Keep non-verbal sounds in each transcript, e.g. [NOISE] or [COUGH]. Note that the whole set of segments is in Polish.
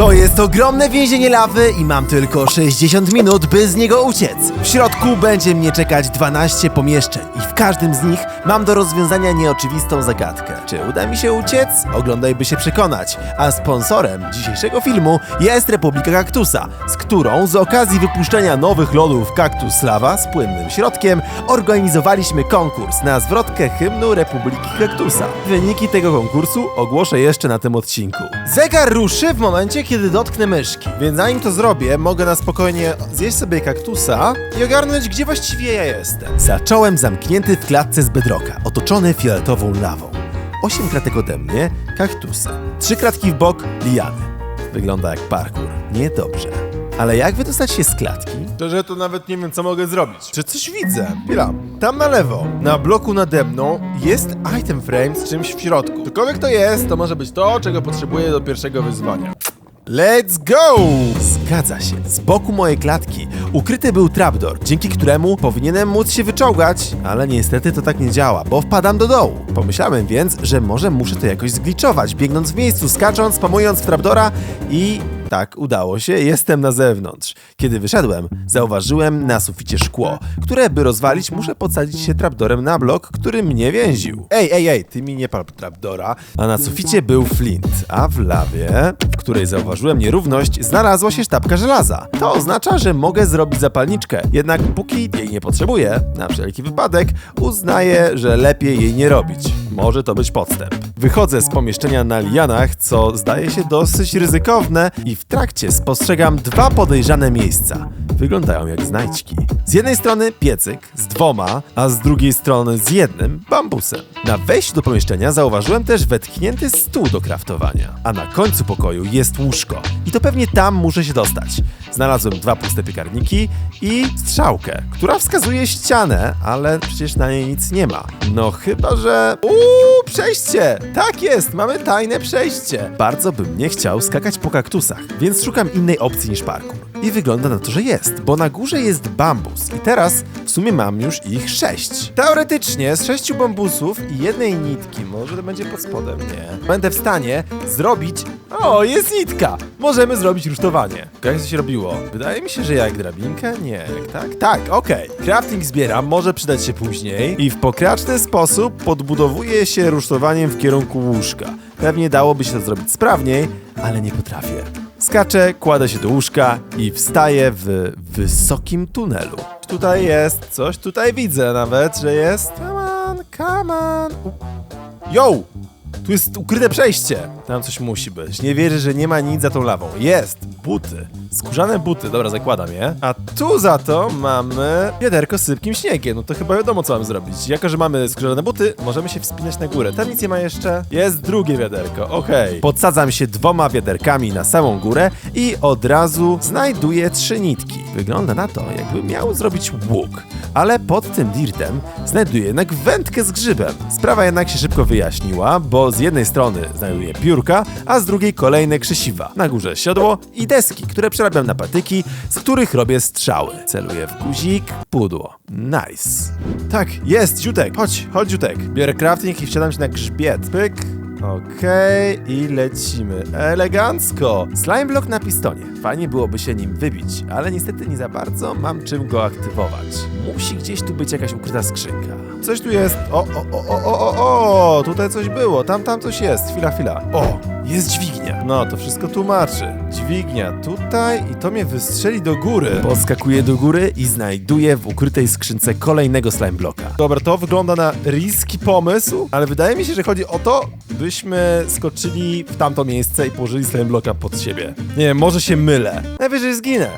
To jest ogromne więzienie lawy i mam tylko 60 minut, by z niego uciec. W środku będzie mnie czekać 12 pomieszczeń i w każdym z nich mam do rozwiązania nieoczywistą zagadkę. Czy uda mi się uciec? Oglądaj, by się przekonać. A sponsorem dzisiejszego filmu jest Republika Kaktusa, z którą z okazji wypuszczenia nowych lodów Kaktus Lava z płynnym środkiem organizowaliśmy konkurs na zwrotkę hymnu Republiki Kaktusa. Wyniki tego konkursu ogłoszę jeszcze na tym odcinku. Zegar ruszy w momencie, kiedy dotknę myszki, więc zanim to zrobię, mogę na spokojnie zjeść sobie kaktusa i ogarnąć, gdzie właściwie ja jestem. Zacząłem zamknięty w klatce z bedroka, otoczony fioletową lawą. Osiem klatek ode mnie, kaktusy. Trzy klatki w bok, liany. Wygląda jak parkour. Niedobrze. Ale jak wydostać się z klatki? Szczerze to nawet nie wiem co mogę zrobić. Czy coś widzę? Chwila. Tam na lewo, na bloku nade mną jest item frame z czymś w środku. Cokolwiek to jest, to może być to, czego potrzebuję do pierwszego wyzwania. Let's go! Zgadza się. Z boku mojej klatki ukryty był trapdoor, dzięki któremu powinienem móc się wyczołgać, ale niestety to tak nie działa, bo wpadam do dołu. Pomyślałem więc, że może muszę to jakoś zgliczować, biegnąc w miejscu, skacząc, pamując w trapdora i... Tak, udało się, jestem na zewnątrz. Kiedy wyszedłem, zauważyłem na suficie szkło, które by rozwalić, muszę podsadzić się trapdorem na blok, który mnie więził. Ej, ej, ej, ty mi nie pal trapdora. A na suficie był flint, a w lawie, w której zauważyłem nierówność, znalazła się sztabka żelaza. To oznacza, że mogę zrobić zapalniczkę, jednak póki jej nie potrzebuję, na wszelki wypadek, uznaję, że lepiej jej nie robić. Może to być podstęp. Wychodzę z pomieszczenia na lianach, co zdaje się dosyć ryzykowne i w trakcie spostrzegam dwa podejrzane miejsca. Wyglądają jak znajdźki. Z jednej strony piecyk z dwoma, a z drugiej strony z jednym bambusem. Na wejściu do pomieszczenia zauważyłem też wetknięty stół do kraftowania, a na końcu pokoju jest łóżko. I to pewnie tam muszę się dostać. Znalazłem dwa puste piekarniki i strzałkę, która wskazuje ścianę, ale przecież na niej nic nie ma. No chyba, że... Uuu, przejście! Tak jest, mamy tajne przejście. Bardzo bym nie chciał skakać po kaktusach, więc szukam innej opcji niż parkour. I wygląda na to, że jest, bo na górze jest bambus i teraz w sumie mam już ich sześć. Teoretycznie z sześciu bambusów i jednej nitki, może to będzie pod spodem, nie? Będę w stanie zrobić... O, jest nitka! Możemy zrobić rusztowanie. Jak to się robiło? Wydaje mi się, że jak drabinkę? Nie, jak tak? Tak, okej. Crafting zbieram, może przydać się później i w pokraczny sposób podbudowuje się rusztowaniem w kierunku łóżka. Pewnie dałoby się to zrobić sprawniej, ale nie potrafię. Skaczę, kładę się do łóżka i wstaję w wysokim tunelu. Tutaj jest, coś tutaj widzę nawet, że jest. Come on, come on. Yo! Tu jest ukryte przejście. Tam coś musi być. Nie wierzę, że nie ma nic za tą lawą. Jest! Buty. Skórzane buty. Dobra, zakładam je. A tu za to mamy wiaderko z sypkim śniegiem. No to chyba wiadomo, co mam zrobić. Jako, że mamy skórzane buty, możemy się wspinać na górę. Tam nic nie ma jeszcze. Jest drugie wiaderko. Okej. Podsadzam się dwoma wiaderkami na samą górę i od razu znajduję trzy nitki. Wygląda na to, jakby miał zrobić łuk. Ale pod tym dirtem znajduję jednak wędkę z grzybem. Sprawa jednak się szybko wyjaśniła, bo z jednej strony znajduję a z drugiej kolejne krzesiwa. Na górze siodło i deski, które przerabiam na patyki, z których robię strzały. Celuję w guzik, pudło. Nice. Tak, jest, Ziutek. Chodź, chodź, Ziutek. Biorę crafting i wsiadam się na grzbiet. Pyk. Okej, i lecimy. Elegancko! Slime block na pistonie. Fajnie byłoby się nim wybić, ale niestety nie za bardzo mam czym go aktywować. Musi gdzieś tu być jakaś ukryta skrzynka. Coś tu jest. O, o, o, o, o, o, o! Tutaj coś było, tam, tam coś jest. Chwila, chwila. O, jest dźwignia. No, to wszystko tłumaczy. Dźwignia tutaj i to mnie wystrzeli do góry. Podskakuję do góry i znajduję w ukrytej skrzynce kolejnego slime blocka. Dobra, to wygląda na riski pomysł, ale wydaje mi się, że chodzi o to, byśmy skoczyli w tamto miejsce i położyli slime blocka pod siebie. Nie wiem, może się mylę. Najwyżej zginę.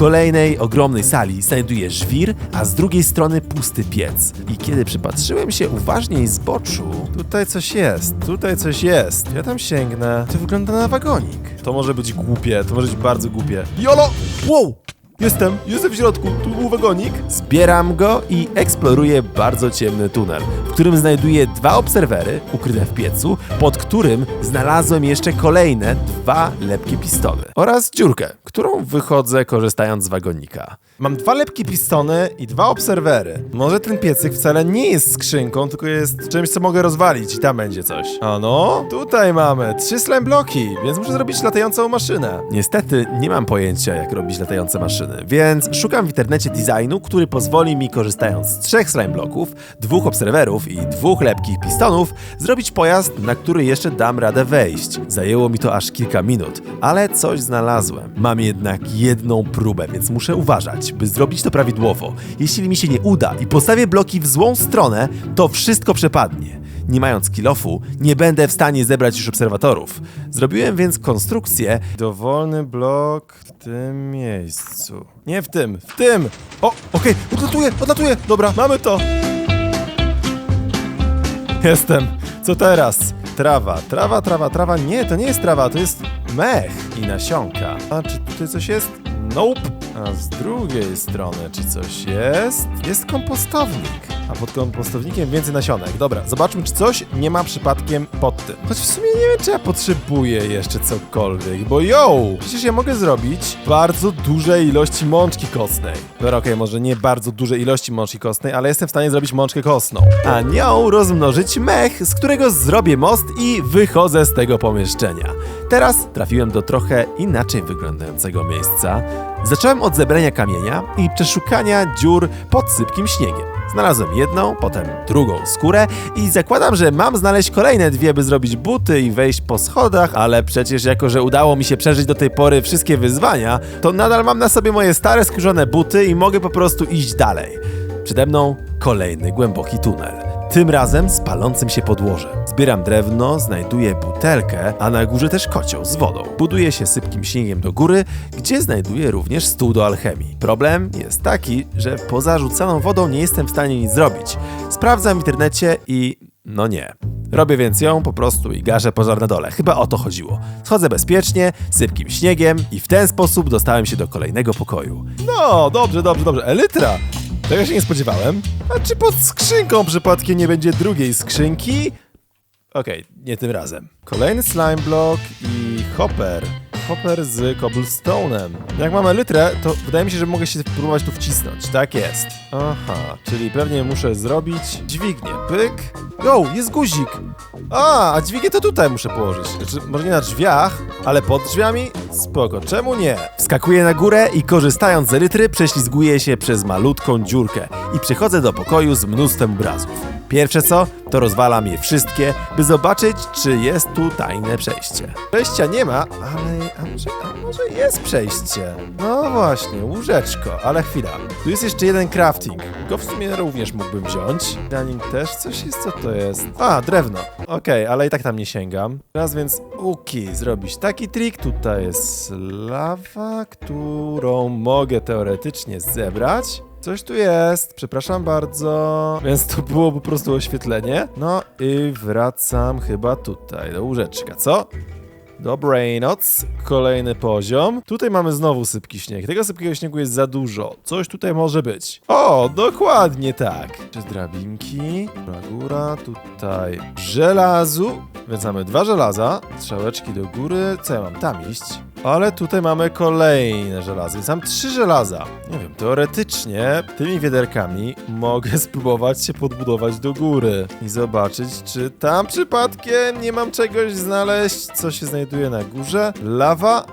W kolejnej ogromnej sali znajduję żwir, a z drugiej strony pusty piec. I kiedy przypatrzyłem się uważniej z boczu, tutaj coś jest, tutaj coś jest. Ja tam sięgnę. To wygląda na wagonik. To może być głupie, to może być bardzo głupie. Jolo! Wow! Jestem, jestem w środku, tu był wagonik. Zbieram go i eksploruję bardzo ciemny tunel, w którym znajduję dwa obserwery ukryte w piecu, pod którym znalazłem jeszcze kolejne dwa lepkie pistony oraz dziurkę, którą wychodzę korzystając z wagonika. Mam dwa lepkie pistony i dwa obserwery. Może ten piecyk wcale nie jest skrzynką, tylko jest czymś, co mogę rozwalić i tam będzie coś. A no, tutaj mamy trzy slime bloki, więc muszę zrobić latającą maszynę. Niestety nie mam pojęcia, jak robić latające maszyny, więc szukam w internecie designu, który pozwoli mi, korzystając z trzech slime bloków, dwóch obserwerów i dwóch lepkich pistonów, zrobić pojazd, na który jeszcze dam radę wejść. Zajęło mi to aż kilka minut, ale coś znalazłem. Mam jednak jedną próbę, więc muszę uważać, by zrobić to prawidłowo. Jeśli mi się nie uda i postawię bloki w złą stronę, to wszystko przepadnie. Nie mając kilofu, nie będę w stanie zebrać już obserwatorów. Zrobiłem więc konstrukcję, Dowolny blok w tym miejscu. Nie w tym, w tym! O, okej, odlatuję, odlatuję! Dobra, mamy to! Jestem. Co teraz? Trawa, trawa, trawa, trawa. Nie, to nie jest trawa, to jest mech i nasionka. A czy tutaj coś jest? Nope. A z drugiej strony, czy coś jest? Jest kompostownik. A pod kompostownikiem więcej nasionek. Dobra, zobaczmy, czy coś nie ma przypadkiem pod tym. Choć w sumie nie wiem, czy ja potrzebuję jeszcze cokolwiek, bo yo! Przecież ja mogę zrobić bardzo duże ilości mączki kostnej. Dobra, okej, może nie bardzo duże ilości mączki kostnej, ale jestem w stanie zrobić mączkę kostną. a nią rozmnożyć mech, z którego zrobię most i wychodzę z tego pomieszczenia. Teraz trafiłem do trochę inaczej wyglądającego miejsca. Zacząłem od zebrania kamienia i przeszukania dziur pod sypkim śniegiem. Znalazłem jedną, potem drugą skórę i zakładam, że mam znaleźć kolejne dwie, by zrobić buty i wejść po schodach, ale przecież jako, że udało mi się przeżyć do tej pory wszystkie wyzwania, to nadal mam na sobie moje stare skórzane buty i mogę po prostu iść dalej. Przede mną kolejny głęboki tunel. Tym razem z palącym się podłożem. Zbieram drewno, znajduję butelkę, a na górze też kocioł z wodą. Buduję się sypkim śniegiem do góry, gdzie znajduję również stół do alchemii. Problem jest taki, że poza rzucaną wodą nie jestem w stanie nic zrobić. Sprawdzam w internecie i no nie. Robię więc ją po prostu i gaszę pożar na dole. Chyba o to chodziło. Schodzę bezpiecznie, sypkim śniegiem i w ten sposób dostałem się do kolejnego pokoju. No, dobrze, dobrze, dobrze. Elytra! Tego się nie spodziewałem. A czy pod skrzynką przypadkiem nie będzie drugiej skrzynki? Okej, nie tym razem. Kolejny slime block i hopper. Hopper z cobblestone'em. Jak mam elytrę, to wydaje mi się, że mogę się próbować tu wcisnąć. Tak jest. Aha, czyli pewnie muszę zrobić dźwignię. Pyk. Go, jest guzik. A, a dźwignię to tutaj muszę położyć. Znaczy, może nie na drzwiach, ale pod drzwiami? Spoko, czemu nie? Wskakuję na górę i korzystając z elytry prześlizguję się przez malutką dziurkę i przychodzę do pokoju z mnóstwem obrazów. Pierwsze co, to rozwalam je wszystkie, by zobaczyć, czy jest tu tajne przejście. Przejścia nie ma, ale a może, a może jest przejście. No właśnie, łóżeczko, ale chwila. Tu jest jeszcze jeden crafting. Go w sumie również mógłbym wziąć. Dining też coś jest, co to jest? A, drewno. Okej, ale i tak tam nie sięgam. Teraz więc Uki zrobić taki trik. Tutaj jest lawa, którą mogę teoretycznie zebrać. Coś tu jest, przepraszam bardzo. Więc to było po prostu oświetlenie. No i wracam chyba tutaj, do łóżeczka, co? Dobranoc, kolejny poziom. Tutaj mamy znowu sypki śnieg. Tego sypkiego śniegu jest za dużo. Coś tutaj może być. O, dokładnie tak. Czy drabinki? Góra, góra, tutaj żelazu. Więc mamy dwa żelaza, strzałeczki do góry. Co ja mam tam iść? Ale tutaj mamy kolejne żelazo, więc mam trzy żelaza. Nie wiem, teoretycznie tymi wiaderkami mogę [LAUGHS] spróbować się podbudować do góry i zobaczyć, czy tam przypadkiem nie mam czegoś znaleźć, co się znajduje na górze. Lawa?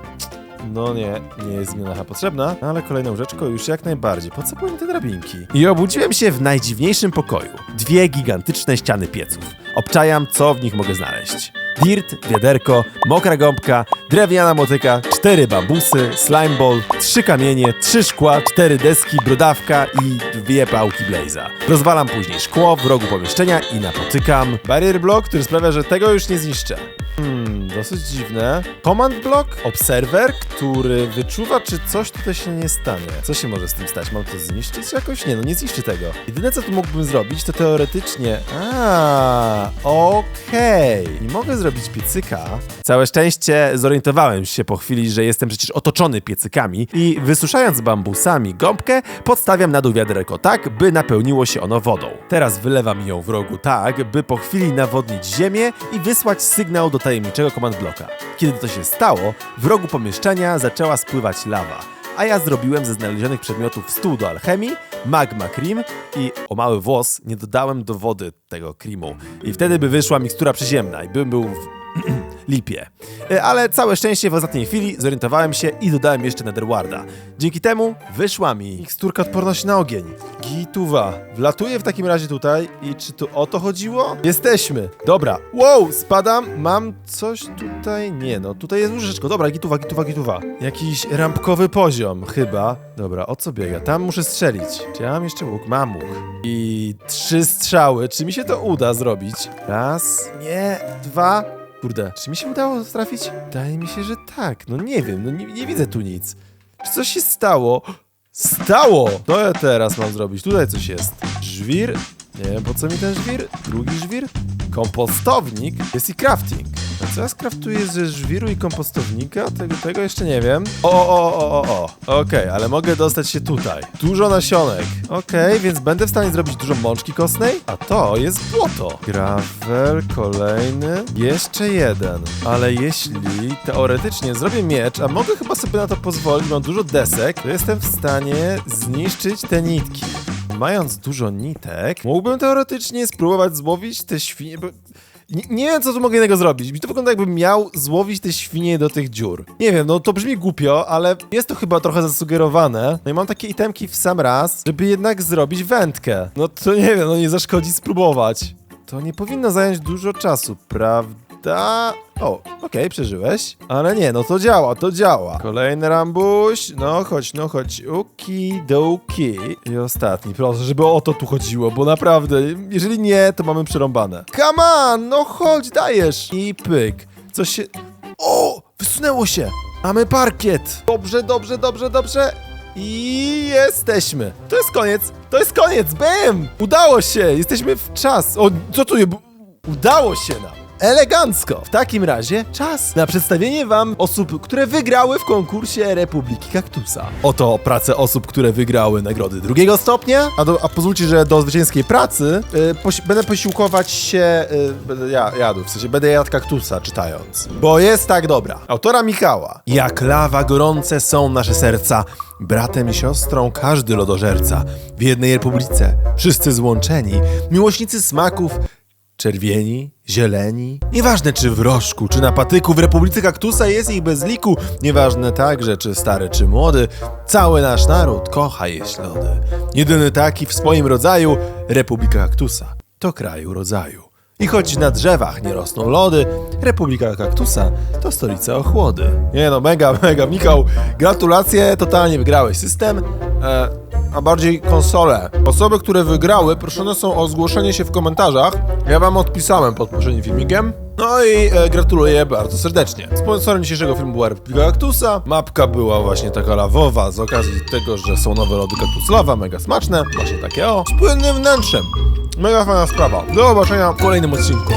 No nie, nie jest mi ona potrzebna, ale kolejne łóżeczko już jak najbardziej. Po co powinny te drabinki? I obudziłem się w najdziwniejszym pokoju. Dwie gigantyczne ściany pieców. Obczajam, co w nich mogę znaleźć. Dirt, wiaderko, mokra gąbka, drewniana motyka, cztery bambusy, slime ball, trzy kamienie, trzy szkła, cztery deski, brodawka i dwie pałki blaza. Rozwalam później szkło w rogu pomieszczenia i napotykam Barrier block, który sprawia, że tego już nie zniszczę. Hmm, dosyć dziwne. Command block, obserwer, który wyczuwa, czy coś tutaj się nie stanie. Co się może z tym stać? Mam to zniszczyć jakoś? Nie, no nie zniszczy tego. Jedyne, co tu mógłbym zrobić, to teoretycznie... A, okej. Nie mogę zrobić piecyka. Całe szczęście zorientowałem się po chwili, że jestem przecież otoczony piecykami i wysuszając bambusami gąbkę, podstawiam na dół wiaderko tak, by napełniło się ono wodą. Teraz wylewam ją w rogu tak, by po chwili nawodnić ziemię i wysłać sygnał do tajemniczego command. Kiedy to się stało, w rogu pomieszczenia zaczęła spływać lawa a ja zrobiłem ze znalezionych przedmiotów stół do alchemii, magma cream i o mały włos nie dodałem do wody tego creamu. I wtedy by wyszła mikstura przyziemna i bym był lipie. E, Ale całe szczęście w ostatniej chwili zorientowałem się i dodałem jeszcze Netherwarda. Dzięki temu wyszła mi Miksturka odporności na ogień. Gituwa. Wlatuję w takim razie tutaj i czy tu o to chodziło? Jesteśmy. Dobra. Wow, spadam. Mam coś tutaj? Nie no, tutaj jest łóżeczko. Dobra, gituwa, gituwa, gituwa. Jakiś rampkowy poziom, chyba. Dobra, o co biega? Tam muszę strzelić. Czy ja mam jeszcze łuk? Mam łuk. I trzy strzały. Czy mi się to uda zrobić? Raz, nie, dwa. Kurde, czy mi się udało trafić? Wydaje mi się, że tak. No nie wiem, no nie, nie widzę tu nic. Czy coś się stało? Stało! To ja teraz mam zrobić. Tutaj coś jest. Żwir? Nie wiem po co mi ten żwir. Drugi żwir? Kompostownik? Jest i crafting. Co ja skraftuję ze żwiru i kompostownika? Tego, tego jeszcze nie wiem. O, o, o, o, o. Okej, ale mogę dostać się tutaj. Dużo nasionek. Okej, więc będę w stanie zrobić dużo mączki kostnej? A to jest błoto. Gravel, kolejny. Jeszcze jeden. Ale jeśli teoretycznie zrobię miecz, a mogę chyba sobie na to pozwolić, mam dużo desek, to jestem w stanie zniszczyć te nitki. Mając dużo nitek, mógłbym teoretycznie spróbować złowić te świnie. Nie, nie wiem, co tu mogę innego zrobić. Mi to wygląda, jakbym miał złowić te świnie do tych dziur. Nie wiem, no to brzmi głupio, ale jest to chyba trochę zasugerowane. No i mam takie itemki w sam raz, żeby jednak zrobić wędkę. No to nie wiem, no nie zaszkodzi spróbować. To nie powinno zająć dużo czasu, prawda? O, okej, przeżyłeś. Ale nie, no to działa, to działa. Kolejny rambuś. No chodź, no chodź. Uki, doki. I ostatni, proszę, żeby o to tu chodziło, bo naprawdę, jeżeli nie, to mamy przerąbane. Come on, no chodź, dajesz. I pyk. Coś się... O, wysunęło się. Mamy parkiet. Dobrze, dobrze, dobrze, dobrze. I jesteśmy. To jest koniec. To jest koniec. Bam! Udało się. Jesteśmy w czas. O, co tu je... Udało się nam. Elegancko! W takim razie czas na przedstawienie wam osób, które wygrały w konkursie Republiki Kaktusa. Oto prace osób, które wygrały nagrody drugiego stopnia. A, do, a pozwólcie, że do zwycięskiej pracy y, posi- będę posiłkować się, y, będę ja, jadł, w sensie będę jadł kaktusa czytając. Bo jest tak dobra. Autora Michała. Jak lawa gorące są nasze serca, bratem i siostrą każdy lodożerca. W jednej republice, wszyscy złączeni, miłośnicy smaków, Czerwieni, zieleni. Nieważne czy w rożku, czy na patyku, w Republice Kaktusa jest ich bez liku. Nieważne także czy stary, czy młody. Cały nasz naród kocha jeść lody. Jedyny taki w swoim rodzaju, Republika Kaktusa. To kraju rodzaju. I choć na drzewach nie rosną lody, Republika Kaktusa to stolica ochłody. Nie no, mega, mega. Michał, gratulacje, totalnie wygrałeś system. E, a bardziej konsole. Osoby, które wygrały, proszone są o zgłoszenie się w komentarzach. Ja wam odpisałem pod poprzednim filmikiem. No i e, gratuluję bardzo serdecznie. Sponsorem dzisiejszego filmu była Republika Kaktusa. Mapka była właśnie taka lawowa z okazji tego, że są nowe lody Kaktus Lawa, mega smaczne. Właśnie takie o. Z płynnym wnętrzem. Mega fajna sprawa. Do zobaczenia w kolejnym odcinku.